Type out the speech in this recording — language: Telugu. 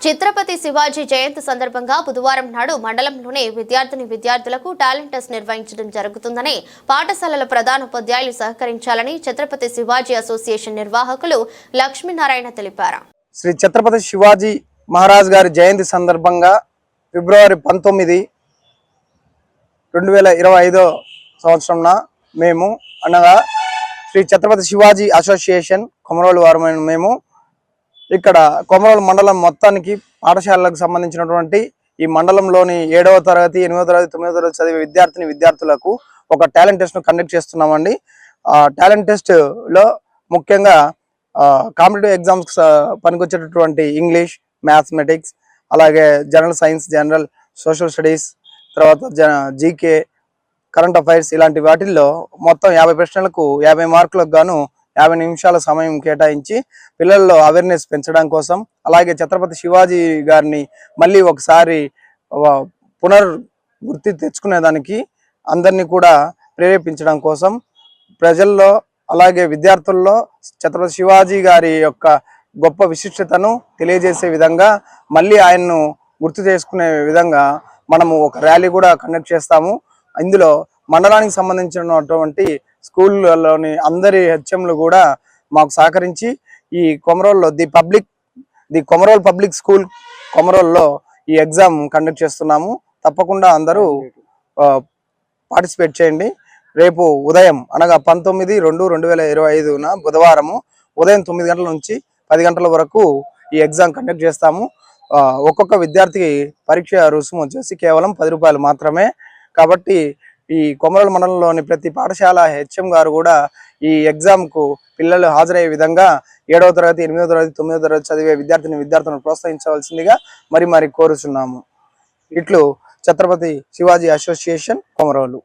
చిత్రపతి శివాజీ జయంతి సందర్భంగా బుధవారం నాడు మండలంలోని విద్యార్థిని విద్యార్థులకు టాలెంట్ టెస్ట్ నిర్వహించడం జరుగుతుందని పాఠశాలల ప్రధానోపాధ్యాయులు సహకరించాలని ఛత్రపతి శివాజీ అసోసియేషన్ నిర్వాహకులు లక్ష్మీనారాయణ తెలిపారు. శ్రీ ఛత్రపతి శివాజీ మహారాజ్ గారి జయంతి సందర్భంగా ఫిబ్రవరి పంతొమ్మిది రెండు వేల ఇరవై ఐదో సంవత్సరంన మేము అనగా శ్రీ ఛత్రపతి శివాజీ అసోసియేషన్ కొమరోలు వారు మేము ఇక్కడ కొమరోలు మండలం మొత్తానికి పాఠశాలలకు సంబంధించినటువంటి ఈ మండలంలోని ఏడవ తరగతి ఎనిమిదవ తరగతి తొమ్మిదవ తరగతి చదివే విద్యార్థిని విద్యార్థులకు ఒక టాలెంట్ టెస్ట్ను కండక్ట్ చేస్తున్నామండి. ఆ టాలెంట్ టెస్ట్లో ముఖ్యంగా కాంపిటేటివ్ ఎగ్జామ్స్ పనికొచ్చేటటువంటి ఇంగ్లీష్ మ్యాథమెటిక్స్ అలాగే general science general social studies తర్వాత జీకే కరెంట్ అఫైర్స్ ఇలాంటి వాటిల్లో మొత్తం యాభై ప్రశ్నలకు యాభై మార్కులకు గాను యాభై నిమిషాల సమయం కేటాయించి పిల్లల్లో అవేర్నెస్ పెంచడం కోసం అలాగే ఛత్రపతి శివాజీ గారిని మళ్ళీ ఒకసారి పునర్ గుర్తి తెచ్చుకునేదానికి అందరినీ కూడా ప్రేరేపించడం కోసం ప్రజల్లో అలాగే విద్యార్థుల్లో ఛత్రపతి శివాజీ గారి యొక్క గొప్ప విశిష్టతను తెలియజేసే విధంగా మళ్ళీ ఆయన్ను గుర్తు చేసుకునే విధంగా మనము ఒక ర్యాలీ కూడా కండక్ట్ చేస్తాము. ఇందులో మండలానికి సంబంధించినటువంటి స్కూళ్ళలోని అందరి హెచ్ఎంలు కూడా మాకు సహకరించి ఈ కొమరోల్లో the public the Komarol public school కొమరోల్లో ఈ ఎగ్జామ్ కండక్ట్ చేస్తున్నాము. తప్పకుండా అందరూ పార్టిసిపేట్ చేయండి. రేపు ఉదయం అనగా పంతొమ్మిది రెండు రెండు వేల ఇరవై ఐదున బుధవారము ఉదయం తొమ్మిది గంటల నుంచి పది గంటల వరకు ఈ ఎగ్జామ్ కండక్ట్ చేస్తాము. ఒక్కొక్క విద్యార్థికి పరీక్ష రుసుము వచ్చేసి కేవలం పది రూపాయలు మాత్రమే. కాబట్టి ఈ కొమరల మండలంలోని ప్రతి పాఠశాల హెచ్ఎం గారు కూడా ఈ ఎగ్జామ్కు పిల్లలు హాజరయ్యే విధంగా ఏడవ తరగతి ఎనిమిదవ తరగతి తొమ్మిదవ తరగతి చదివే విద్యార్థిని విద్యార్థులను ప్రోత్సహించవలసిందిగా మరి మరి కోరుచున్నాము. ఇట్లు ఛత్రపతి శివాజీ అసోసియేషన్ కొమరోలు